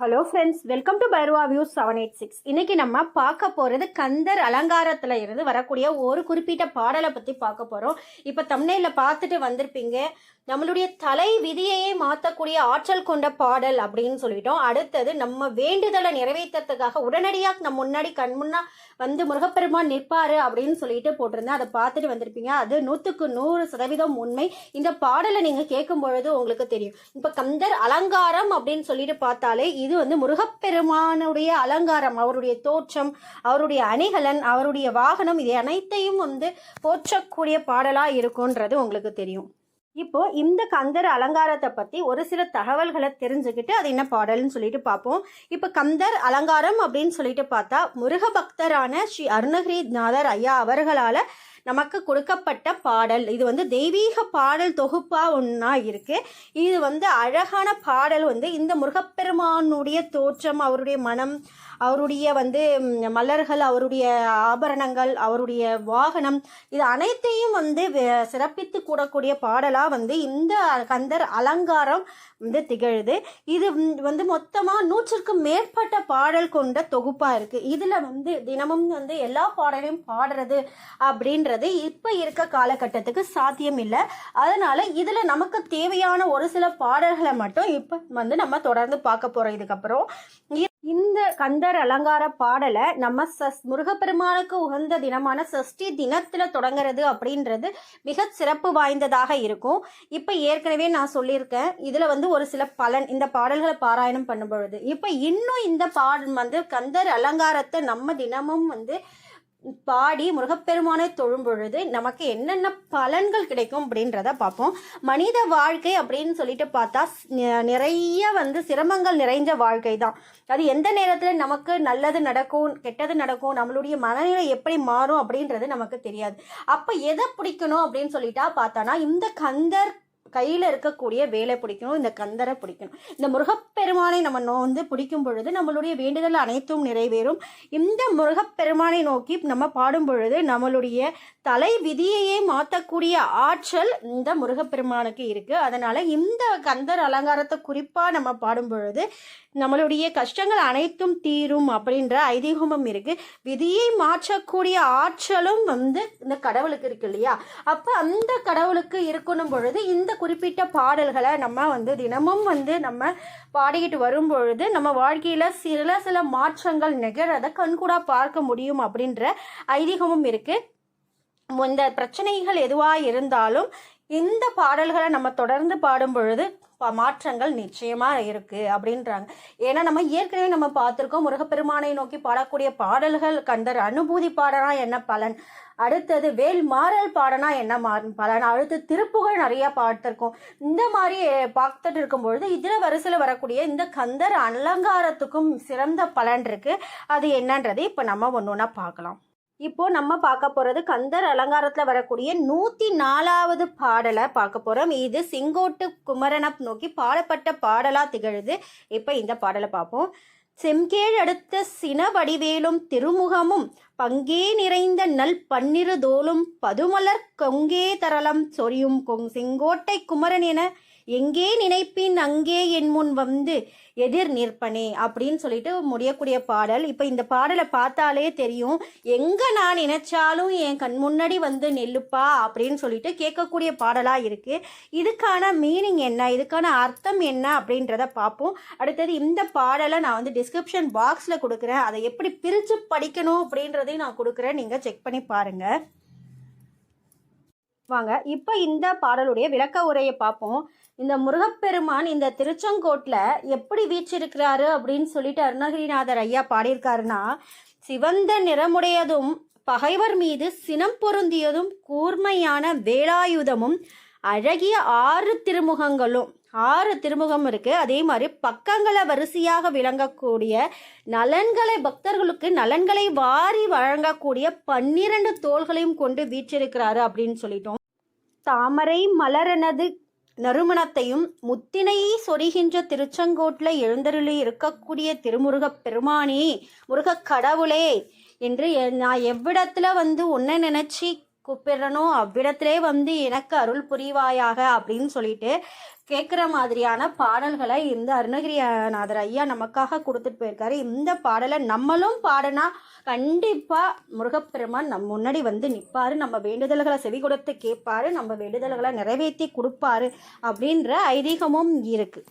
Hello friends welcome to Bhairava views seven eight six இன்னைக்கு நம்ம பார்க்க போகிறது கந்தர் அலங்காரத்தில் இருந்து வரக்கூடிய ஒரு குறிப்பிட்ட பாடலை பற்றி பார்க்க போகிறோம் இப்போ தமிழில் பார்த்துட்டு வந்திருப்பீங்க. நம்மளுடைய தலை விதியையே மாற்றக்கூடிய ஆற்றல் கொண்ட பாடல் அப்படின்னு சொல்லிட்டோம். அடுத்தது நம்ம வேண்டுதலை நிறைவேற்றத்துக்காக உடனடியாக நம்ம முன்னாடி கண் முன்னா வந்து முருகப்பெருமான் நிற்பாரு அப்படின்னு சொல்லிட்டு போட்டிருந்தேன். அதை பார்த்துட்டு வந்திருப்பீங்க. அது நூற்றுக்கு நூறு சதவீதம் உண்மை. இந்த பாடலை நீங்கள் கேட்கும் பொழுது உங்களுக்கு தெரியும். இப்போ கந்தர் அலங்காரம் அப்படின்னு சொல்லிட்டு பார்த்தாலே இது வந்து முருகப்பெருமானுடைய அலங்காரம் அவருடைய தோற்றம் அவருடைய அணிகலன் அவருடைய வாகனம் இது அனைத்தையும் வந்து போற்றக்கூடிய பாடலாக இருக்கும்ன்றது உங்களுக்கு தெரியும். இப்போ இந்த கந்தர் அலங்காரத்தை பற்றி ஒரு சில தகவல்களை தெரிஞ்சுக்கிட்டு அது என்ன பாடல்னு சொல்லிட்டு பார்ப்போம். இப்போ கந்தர் அலங்காரம் அப்படின்னு சொல்லிட்டு பார்த்தா முருக பக்தரான ஸ்ரீ அருணகிரிநாதர் ஐயா அவர்களால் நமக்கு கொடுக்கப்பட்ட பாடல். இது வந்து தெய்வீக பாடல் தொகுப்பாக ஒன்றா இருக்குது இது வந்து அழகான பாடல் வந்து இந்த முருகப்பெருமானுடைய தோற்றம் அவருடைய மனம் அவருடைய வந்து மலர்கள் அவருடைய ஆபரணங்கள் அவருடைய வாகனம் இது அனைத்தையும் வந்து சிறப்பித்து கூடக்கூடிய பாடலாக வந்து இந்த கந்தர் அலங்காரம் வந்து திகழுது. இது வந்து- வந்து மொத்தமாக நூற்றுக்கும் மேற்பட்ட பாடல் கொண்ட தொகுப்பாக இருக்குது இதில் வந்து தினமும் வந்து எல்லா பாடலையும் பாடுறது அப்படின்றது இப்போ இருக்க காலகட்டத்துக்கு சாத்தியம் இல்லை. அதனால் இதில் நமக்கு தேவையான ஒரு சில பாடல்களை மட்டும் இப்போ வந்து நம்ம தொடர்ந்து பார்க்க போகிறோம் இதுக்கப்புறம். இ- இந்த கந்தர் அலங்கார பாடலை நம்ம சஸ் முருகப்பெருமானுக்கு உகந்த தினமான சஷ்டி தினத்தில் தொடங்குறது அப்படின்றது மிக சிறப்பு வாய்ந்ததாக இருக்கும். இப்போ ஏற்கனவே நான் சொல்லியிருக்கேன். இதில் வந்து ஒரு சில பலன் இந்த பாடல்களை பாராயணம் பண்ணும் பொழுது இப்போ இன்னும் இந்த பாடல் வந்து கந்தர் அலங்காரத்தை நம்ம தினமும் வந்து பாடி முருகப்பெருமானை தொழும் பொழுது நமக்கு என்னென்ன பலன்கள் கிடைக்கும் அப்படின்றத பார்ப்போம். மனித வாழ்க்கை அப்படின்னு சொல்லிட்டு பார்த்தா நிறைய வந்து சிரமங்கள் நிறைஞ்ச வாழ்க்கை தான். அது எந்த நேரத்தில் நமக்கு நல்லது நடக்கும் கெட்டது நடக்கும் நம்மளுடைய மனநிலை எப்படி மாறும் அப்படின்றது நமக்கு தெரியாது. அப்போ எதை பிடிக்கணும் அப்படின்னு சொல்லிட்டா பார்த்தோன்னா இந்த கந்தர் கையில் இருக்கக்கூடிய வேலை பிடிக்கணும் இந்த கந்தரை பிடிக்கணும். இந்த முருகப்பெருமானை நம்ம நோ வந்து பிடிக்கும் பொழுது நம்மளுடைய வேண்டுதல் அனைத்தும் நிறைவேறும். இந்த முருகப்பெருமானை நோக்கி நம்ம பாடும் பொழுது நம்மளுடைய தலை விதியையே மாற்றக்கூடிய ஆற்றல் இந்த முருகப்பெருமானுக்கு இருக்குது அதனால் இந்த கந்தர் அலங்காரத்தை குறிப்பாக நம்ம பாடும் பொழுது நம்மளுடைய கஷ்டங்கள் அனைத்தும் தீரும் அப்படின்ற ஐதீகமும் இருக்குது விதியை மாற்றக்கூடிய ஆற்றலும் வந்து இந்த கடவுளுக்கு இருக்கு இல்லையா? அப்போ அந்த கடவுளுக்கு இருக்கணும் பொழுது இந்த குறிப்பிட்ட பாடல்களை நம்ம வந்து தினமும் வந்து நம்ம பாடிக்கிட்டு வரும் பொழுது நம்ம வாழ்க்கையில் சில சில மாற்றங்கள் நிகழதை கண்கூடா பார்க்க முடியும் அப்படின்ற ஐதீகமும் இருக்கு. இந்த பிரச்சனைகள் எதுவாக இருந்தாலும் இந்த பாடல்களை நம்ம தொடர்ந்து பாடும் பொழுது ப- மாற்றங்கள் நிச்சயமாக இருக்குது அப்படின்றாங்க. ஏன்னா நம்ம ஏற்கனவே நம்ம பார்த்துருக்கோம் முருகப்பெருமானை நோக்கி பாடக்கூடிய பாடல்கள் கண்டர் அனுபூதி பாடனா என்ன பலன்? அடுத்தது வேல் மாறல் பாடனா என்ன மா- பலன்? அடுத்து திருப்புகழ் நிறையா பார்த்துருக்கோம். இந்த மாதிரி பார்த்துட்டு இருக்கும்பொழுது இதில் வரிசையில் வரக்கூடிய இந்த கந்தர் அலங்காரத்துக்கும் சிறந்த பலன் இருக்குது அது என்னன்றதை இப்போ நம்ம ஒன்று ஒன்றா பார்க்கலாம். இப்போ நம்ம பார்க்க போகிறது கந்தர் அலங்காரத்தில் வரக்கூடிய நூற்றி நாலாவது பாடலை பார்க்க போகிறோம் இது செங்கோட்டு குமரனை நோக்கி பாடப்பட்ட பாடலாக திகழுது. இப்போ இந்த பாடலை பார்ப்போம். செம்கேழ் அடுத்த சின வடிவேலும் திருமுகமும் பங்கே நிறைந்த நல் பன்னிரு தோலும் பதுமலர் கொங்கே தரளம் சொரியும் கொங் செங்கோட்டை குமரன் என எங்கே நினைப்பின் அங்கே என் முன் வந்து எதிர் நிற்பனே அப்படின்னு சொல்லிட்டு முடியக்கூடிய பாடல். இப்போ இந்த பாடலை பார்த்தாலே தெரியும். எங்கே நான் நினைச்சாலும் என் கண் முன்னாடி வந்து நெல்லுப்பா அப்படின்னு சொல்லிட்டு கேட்கக்கூடிய பாடலாக இருக்குது இதுக்கான மீனிங் என்ன? இதுக்கான அர்த்தம் என்ன அப்படின்றத பார்ப்போம். அடுத்தது இந்த பாடலை நான் வந்து டிஸ்கிரிப்ஷன் பாக்ஸில் கொடுக்குறேன். அதை எப்படி பிரித்து படிக்கணும் அப்படின்றதையும் நான் கொடுக்குறேன். நீங்கள் செக் பண்ணி பாருங்கள் வாங்க இப்போ இந்த பாடலுடைய விளக்க உரையை பார்ப்போம். இந்த முருகப்பெருமான் இந்த திருச்செங்கோட்டில் எப்படி வீச்சிருக்கிறாரு அப்படின்னு சொல்லிட்டு அருணகிரிநாதர் ஐயா பாடியிருக்காருன்னா சிவந்த நிறமுடையதும் பகைவர் மீது சினம் பொருந்தியதும் கூர்மையான வேலாயுதமும் அழகிய ஆறு திருமுகங்களும் ஆறு திருமுகம் இருக்கு. அதே மாதிரி பக்கங்களை வரிசையாக விளங்கக்கூடிய நலன்களை பக்தர்களுக்கு நலன்களை வாரி வழங்கக்கூடிய பன்னிரண்டு தோள்களையும் கொண்டு வீற்றிருக்கிறாரு அப்படின்னு சொல்லிட்டோம். தாமரை மலரனது நறுமணத்தையும் முத்தினையை சொரிகின்ற திருச்செங்கோட்டில் எழுந்தருளி இருக்கக்கூடிய திருமுருகப் பெருமானே முருகக் கடவுளே என்று எ- நான் எவ்விடத்தில் வந்து உன்னை நினச்சி கூப்பிடுறனோ அவ்விடத்திலே வந்து எனக்கு அருள் புரிவாயாக அப்படின்னு சொல்லிட்டு கேட்குற மாதிரியான பாடல்களை இந்த அருணகிரிநாதர் ஐயா நமக்காக கொடுத்துட்டு போயிருக்காரு. இந்த பாடலை நம்மளும் பாடினா கண்டிப்பாக முருகப்பெருமான் நம் முன்னாடி வந்து நிற்பாரு நம்ம வேண்டுதல்களை செவி கொடுத்து கேட்பாரு. நம்ம வேண்டுதல்களை நிறைவேற்றி கொடுப்பாரு அப்படின்ற ஐதீகமும் இருக்குது